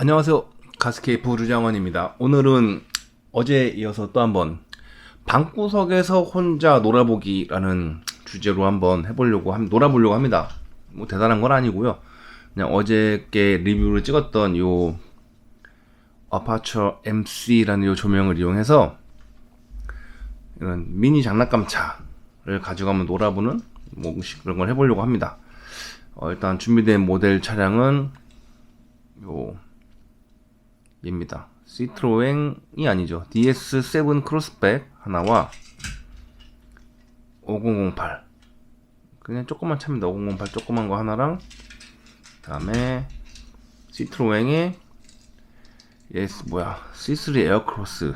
네, 안녕하세요. 가스케이프 루장원입니다. 오늘은 어제 이어서 또 한번 방구석에서 혼자 놀아보기라는 주제로 한번 해보려고 함, 놀아보려고 합니다. 뭐 대단한 건 아니고요. 그냥 어저께 리뷰를 찍었던 요 아파처 MC라는 요 조명을 이용해서 이런 미니 장난감 차를 한번 놀아보는 뭐 그런 걸 해보려고 합니다. 어, 일단 준비된 모델 차량은 요얘 입니다. 시트로앵이 아니죠. DS7 크로스백 하나와 5008 그냥 조그만 차입니다. 5008 조그만 거 하나랑 그다음에 시트로앵의 예스 뭐야 C3 에어크로스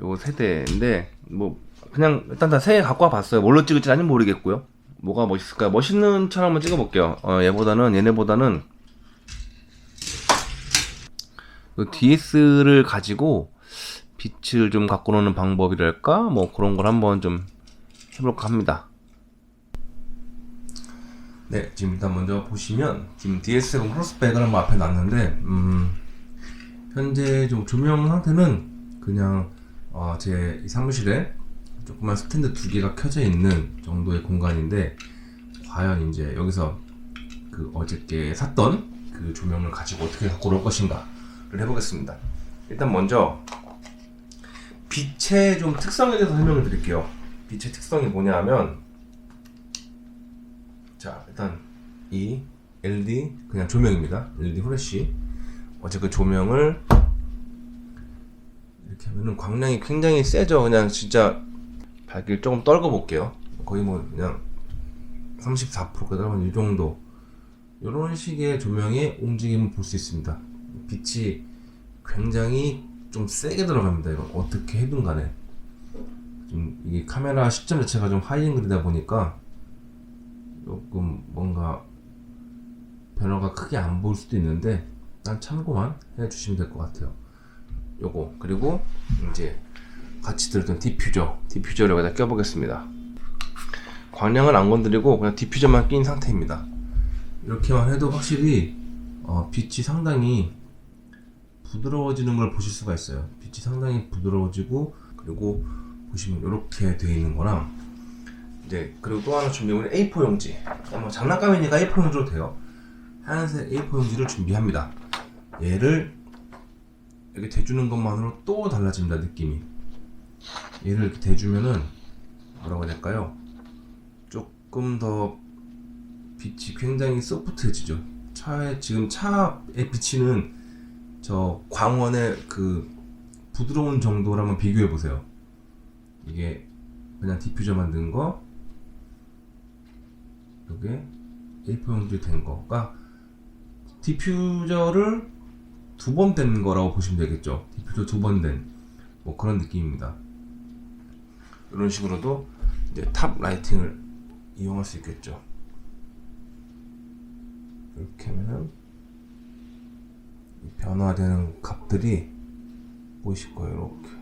요 세대인데 뭐 그냥 일단 다 세 개 갖고 와봤어요. 뭘로 찍을지 아직 모르겠고요. 뭐가 멋있을까요? 멋있는 차를 한번 찍어볼게요. 어, 얘보다는 얘네보다는 그 DS를 가지고 빛을 좀 갖고 노는 방법이랄까 뭐 그런 걸 한번 좀 해볼까 합니다. 네, 지금 일단 먼저 보시면 지금 DS7 크로스백을 한번 앞에 놨는데 음, 현재 좀 조명 상태는 그냥 어, 제이 사무실에 조그만 스탠드 두 개가 켜져 있는 정도의 공간인데 과연 이제 여기서 그 어저께 샀던 그 조명을 가지고 어떻게 갖고 올 것인가를 해보겠습니다. 일단 먼저 빛의 좀 특성에 대해서 설명을 드릴게요. 빛의 특성이 뭐냐 하면 자 일단 이 LED 그냥 조명입니다. LED 후레쉬 어제 그 조명을 이렇게 하면은 광량이 굉장히 세죠. 그냥 진짜 밝기를 조금 떨궈 볼게요. 거의 뭐 그냥 34%가 떨어진 이 정도. 이런 식의 조명의 움직임을 볼 수 있습니다. 빛이 굉장히 좀 세게 들어갑니다. 이거 어떻게 해든 간에. 좀 이게 카메라 시점 자체가 좀 하이앵글이다 보니까 조금 뭔가 변화가 크게 안 보일 수도 있는데 난 참고만 해주시면 될 것 같아요. 요거 그리고 이제 같이 들었던 디퓨저 디퓨저를 여기다 껴보겠습니다 광량을 안 건드리고 그냥 디퓨저만 낀 상태입니다 이렇게만 해도 확실히 어, 빛이 상당히 부드러워지는 걸 보실 수가 있어요. 빛이 상당히 부드러워지고 그리고 보시면 이렇게 되어 있는 거랑 이제 그리고 또 하나 준비한 A4 용지. 뭐 장난감이니까 A4 용지로 돼요. 하얀색 A4 용지를 준비합니다. 얘를 이렇게 대주는 것만으로 또 달라집니다 느낌이. 얘를 이렇게 대주면은 뭐라고 해야 될까요? 조금 더 빛이 굉장히 소프트해지죠. 차에 지금 차에 비치는 저 광원의 그 부드러운 정도를 한번 비교해 보세요 이게 그냥 디퓨저 만든 거 이게 A4 용지 된 거가 디퓨저를 두 번 된 거라고 보시면 되겠죠. 디퓨저 두 번 된 뭐 그런 느낌입니다. 이런 식으로도 이제 탑 라이팅을 이용할 수 있겠죠. 이렇게 하면은 이 변화되는 값들이 보이실 거예요. 이렇게.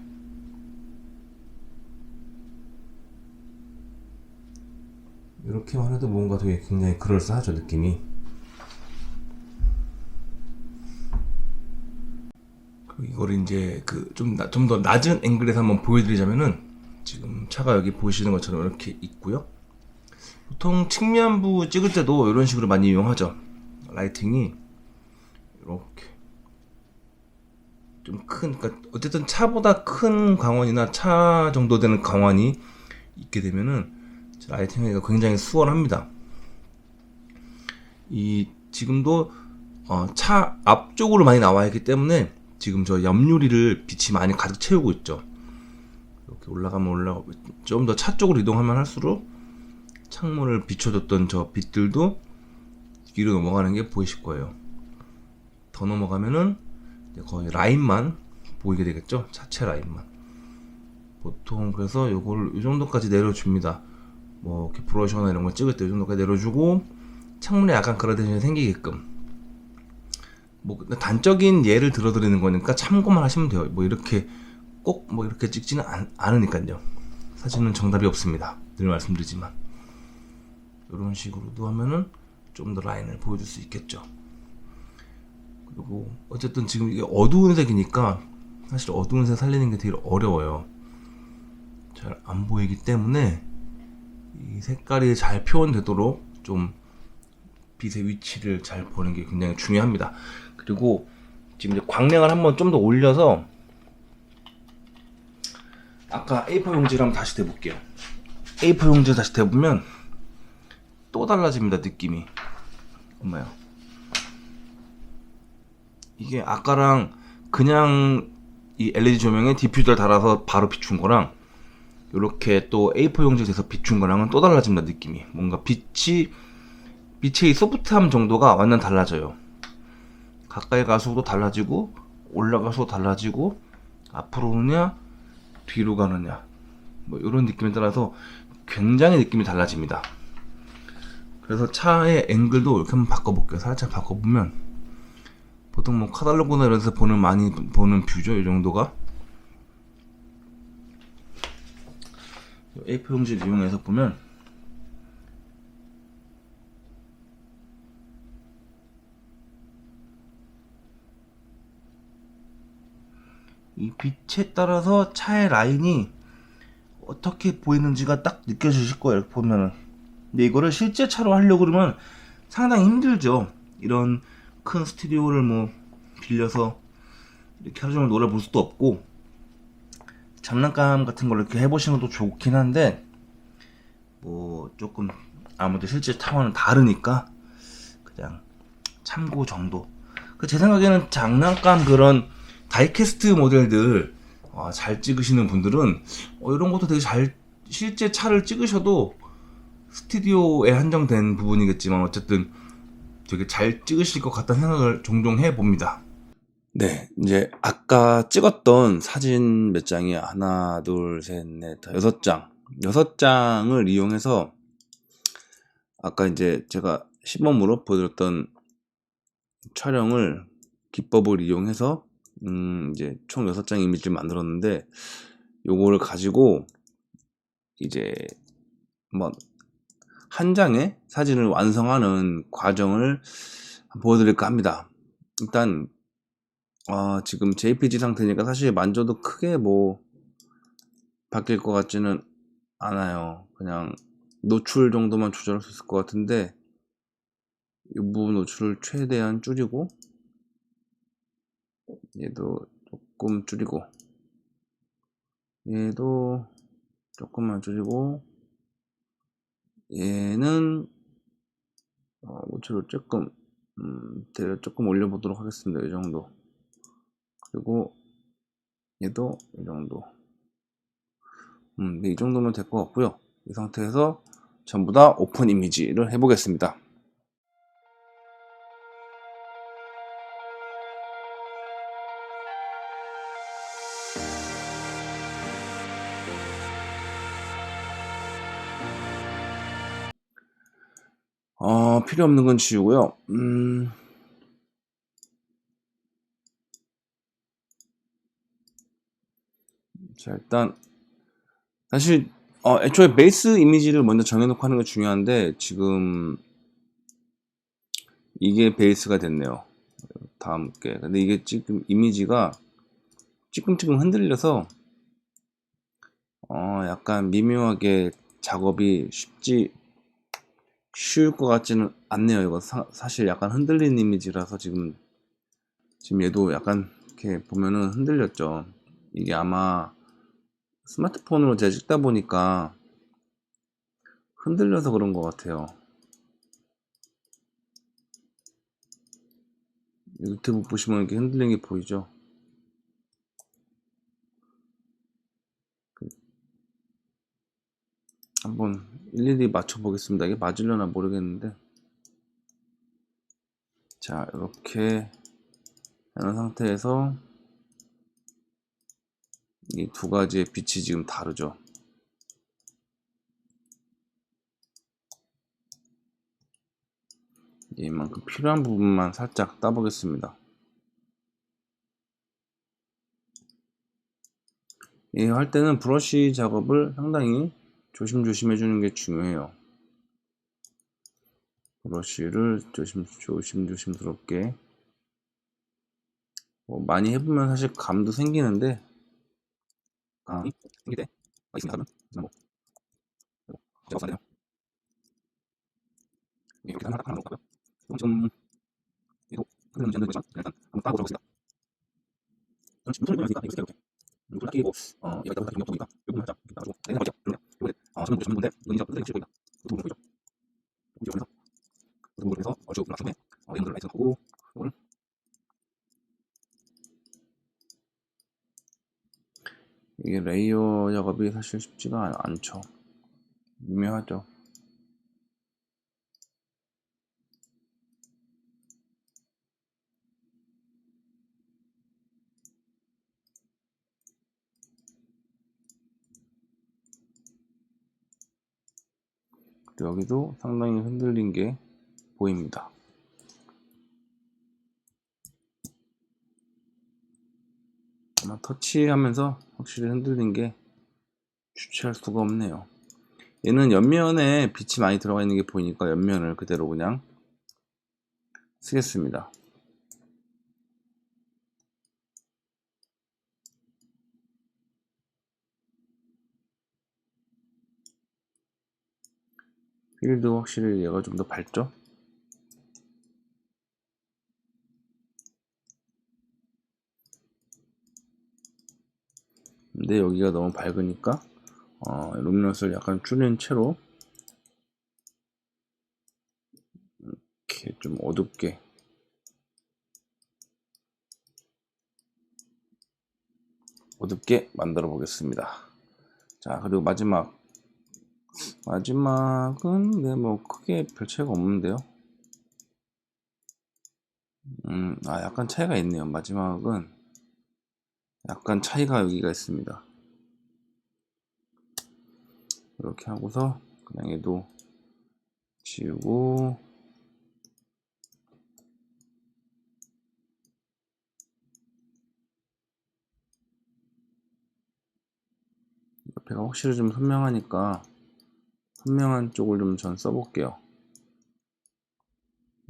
이렇게만 해도 뭔가 되게 굉장히 그럴싸하죠 느낌이. 이걸 이제 그 좀 좀 더 낮은 앵글에서 한번 보여드리자면은 지금 차가 여기 보시는 것처럼 이렇게 있고요. 보통 측면부 찍을 때도 이런 식으로 많이 이용하죠. 라이팅이 이렇게 좀 큰, 그러니까 어쨌든 차보다 큰 광원이나 차 정도 되는 광원이 있게 되면은 라이팅하기가 굉장히 수월합니다. 이 지금도 어, 차 앞쪽으로 많이 나와 있기 때문에 지금 저 옆유리를 빛이 많이 가득 채우고 있죠. 이렇게 올라가면 올라가고 좀 더 차 쪽으로 이동하면 할수록 창문을 비춰줬던 저 빛들도 뒤로 넘어가는 게 보이실 거예요. 더 넘어가면은 거의 라인만 보이게 되겠죠. 차체 라인만. 보통 그래서 요거를 이 정도까지 내려줍니다. 뭐 이렇게 브러셔나 이런 거 찍을 때 이 정도까지 내려주고 창문에 약간 그라데이션이 생기게끔 뭐 단적인 예를 들어드리는 거니까 참고만 하시면 돼요. 뭐 이렇게 꼭 뭐 이렇게 찍지는 않, 않으니까요. 사실은 정답이 없습니다. 늘 말씀드리지만 이런 식으로도 하면은 좀 더 라인을 보여줄 수 있겠죠. 그리고 어쨌든 지금 이게 어두운 색이니까 사실 어두운 색 살리는 게 되게 어려워요. 잘 안 보이기 때문에 이 색깔이 잘 표현되도록 좀 빛의 위치를 잘 보는 게 굉장히 중요합니다. 그리고 지금 이제 광량을 한번 좀 더 올려서 아까 A4 용지를 한번 다시 대볼게요. A4 용지를 다시 대보면 또 달라집니다 느낌이. 엄마야. 이게 아까랑 그냥 이 LED 조명에 디퓨저를 달아서 바로 비춘 거랑 이렇게 또 A4 용지에서 비춘 거랑은 또 달라집니다 느낌이. 뭔가 빛이 빛의 이 소프트함 정도가 완전 달라져요. 가까이 갈수록 달라지고 올라갈수록 달라지고 앞으로 오느냐 뒤로 가느냐 뭐 이런 느낌에 따라서 굉장히 느낌이 달라집니다. 그래서 차의 앵글도 이렇게 한번 바꿔볼게요. 살짝 바꿔보면 보통 뭐 카탈로그나 이런 데서 보는 많이 보는 뷰죠. 이 정도가 A4 용지를 이용해서 보면 이 빛에 따라서 차의 라인이 어떻게 보이는지가 딱 느껴지실 거예요. 이렇게 보면은. 근데 이거를 실제 차로 하려고 그러면 상당히 힘들죠. 이런 큰 스튜디오를 뭐 빌려서 이렇게 하루 종일 노래 볼 수도 없고 장난감 같은 걸 이렇게 해보시는 것도 좋긴 한데 뭐 조금 아무래도 실제 타와는 다르니까 그냥 참고 정도. 그 제 생각에는 장난감 그런 다이캐스트 모델들 어, 잘 찍으시는 분들은 어, 이런 것도 되게 잘 실제 차를 찍으셔도 스튜디오에 한정된 부분이겠지만 어쨌든 되게 잘 찍으실 것 같다는 생각을 종종 해봅니다. 네, 이제 아까 찍었던 사진 몇 장이 하나, 둘, 셋, 넷, 다 여섯 장, 여섯 장을 이용해서 아까 이제 제가 시범으로 보여드렸던 촬영을 기법을 이용해서 음, 이제 총 6장 이미지를 만들었는데 요거를 가지고 이제 뭐 한 장의 사진을 완성하는 과정을 보여드릴까 합니다. 일단 어, 지금 JPG 상태니까 사실 만져도 크게 뭐 바뀔 것 같지는 않아요. 그냥 노출 정도만 조절할 수 있을 것 같은데 이 부분 노출을 최대한 줄이고 얘도 조금 줄이고 얘도 조금만 줄이고 얘는 어, 노출을 조금 음, 조금 올려보도록 하겠습니다. 이 정도. 그리고 얘도 이 정도. 음, 네, 이 정도면 될 것 같고요. 이 상태에서 전부 다 오픈 이미지를 해보겠습니다 필요 없는 건 지우고요. 음. 자, 일단 사실 어, 애초에 베이스 이미지를 먼저 정해놓고 하는 게 중요한데 지금 이게 베이스가 됐네요. 다음 게. 근데 이게 지금 이미지가 찌끔찌끔 흔들려서 어, 약간 미묘하게 작업이 쉽지 쉬울 것 같지는 않네요. 이거 사, 실 약간 흔들린 이미지라서 지금 지금 얘도 약간 이렇게 보면은 흔들렸죠. 이게 아마 스마트폰으로 제가 찍다 보니까 흔들려서 그런 것 같아요. 유튜브 보시면 이렇게 흔들린 게 보이죠? 한번 일일이 맞춰 보겠습니다. 이게 맞으려나 모르겠는데 자 이렇게 하는 상태에서 이 두 가지의 빛이 지금 다르죠. 이만큼 필요한 부분만 살짝 따보겠습니다. 이할 때는 브러쉬 작업을 상당히 조심조심 해주는 게 중요해요. 브러쉬를 조심, 조심조심스럽게 뭐 많이 해보면 사실 감도 생기는데 감이 생길 때가 있습니다. 그러면 뭐 뭐, 제가 없었네요. 네, 이렇게 하나 하나. 그럼 지금 이거 흐르는 전도 되지만 일단 한번 따고 들어보겠습니다. 저는 지금 무슨 얘기가 이렇게 이렇게 음, 딱히 뭐 어, 얘가 있다고 할수 없으니까 요거만 하자. 이렇게 따가지고 내가 버려. 그러면 요번에 어, 저는 보시면 건데 이거 이제 흔들리기 싫어 보인다. 그것도 보이죠? 이제 그래서 그것도 그래서 얼추 올라가면 어, 이런 걸 라이트 하고 이거를 이게 레이어 작업이 사실 쉽지가 않, 않죠. 미묘하죠. 여기도 상당히 흔들린 게 보입니다. 아마 터치하면서 확실히 흔들린 게 주체할 수가 없네요. 얘는 옆면에 빛이 많이 들어가 있는 게 보이니까 옆면을 그대로 그냥 쓰겠습니다. 필드 확실히 얘가 좀 더 밝죠? 근데 여기가 너무 밝으니까 어, 루미너스를 약간 줄인 채로 이렇게 좀 어둡게 어둡게 만들어 보겠습니다. 자 그리고 마지막 마지막은 네 뭐 크게 별 차이가 없는데요. 음, 아 약간 차이가 있네요. 마지막은 약간 차이가 여기가 있습니다. 이렇게 하고서 그냥 얘도 지우고 옆에가 확실히 좀 선명하니까 선명한 쪽을 좀 전 써볼게요.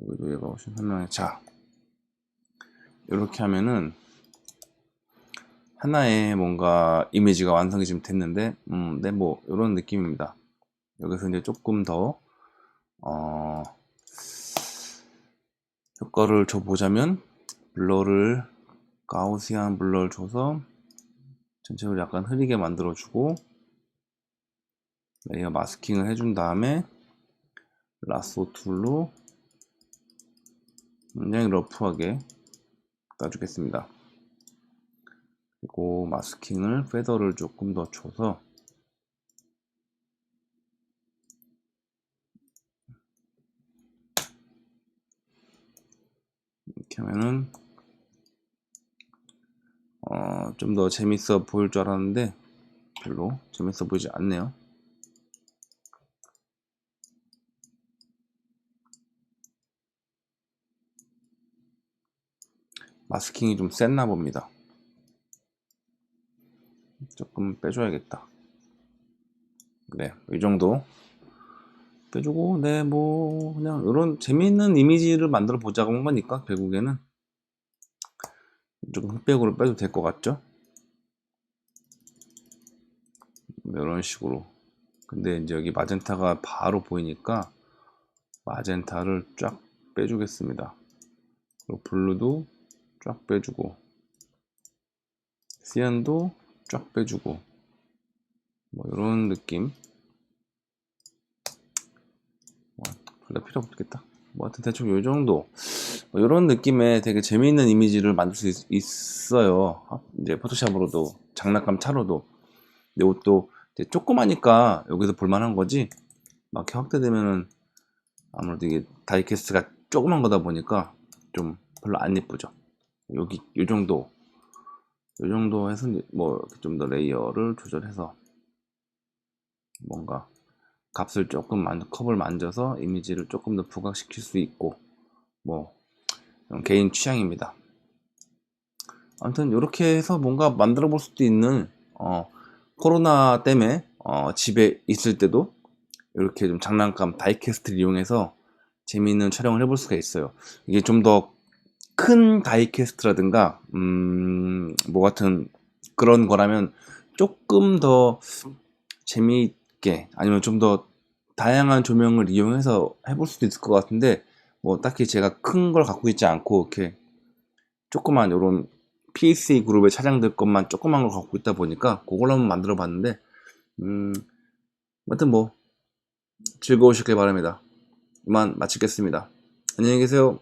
여기도 얘가 훨씬 선명해. 자, 이렇게 하면은 하나의 뭔가 이미지가 완성이 지금 됐는데, 음, 네, 뭐, 이런 느낌입니다. 여기서 이제 조금 더, 어, 효과를 줘보자면, 블러를, 가우시안 블러를 줘서, 전체를 약간 흐리게 만들어주고, 레이어 마스킹을 해준 다음에, 라쏘 툴로, 굉장히 러프하게 따주겠습니다. 그리고 마스킹을 페더를 조금 더 줘서 이렇게 하면은 어, 좀 더 재밌어 보일 줄 알았는데 별로 재밌어 보이지 않네요. 마스킹이 좀 셌나 봅니다. 조금 빼줘야겠다. 네, 이 정도 빼주고, 네, 뭐 그냥 이런 재미있는 이미지를 만들어 보자고 한 거니까 결국에는 조금 흑백으로 빼도 될 것 같죠? 이런 식으로. 근데 이제 여기 마젠타가 바로 보이니까 마젠타를 쫙 빼주겠습니다. 그리고 블루도 쫙 빼주고 시안도 쫙 빼주고 뭐 이런 느낌. 뭐 별로 필요 없겠다. 뭐 하여튼 대충 요 정도. 뭐 이런 느낌의 되게 재미있는 이미지를 만들 수 있, 있어요. 이제 포토샵으로도 장난감 차로도. 근데 이제 조그마니까 여기서 볼만한 거지? 막 이렇게 확대되면은 아무래도 이게 다이캐스트가 조그만 거다 보니까 좀 별로 안 예쁘죠 여기 요 정도 요 정도 해서 뭐 좀 더 레이어를 조절해서 뭔가 값을 조금 만, 컵을 만져서 이미지를 조금 더 부각시킬 수 있고 뭐 개인 취향입니다. 아무튼 이렇게 해서 뭔가 만들어 볼 수도 있는 어, 코로나 때문에 어, 집에 있을 때도 이렇게 좀 장난감 다이캐스트를 이용해서 재미있는 촬영을 해볼 수가 있어요. 이게 좀 더 큰 다이캐스트라든가 음, 뭐 같은 그런 거라면 조금 더 재미있게 아니면 좀 더 다양한 조명을 이용해서 해볼 수도 있을 것 같은데 뭐 딱히 제가 큰 걸 갖고 있지 않고 이렇게 조그만 요런 PSA 그룹의 차량들 것만 조그만 걸 갖고 있다 보니까 그걸 한번 만들어 봤는데 음 아무튼 뭐 즐거우시길 바랍니다. 이만 마치겠습니다. 안녕히 계세요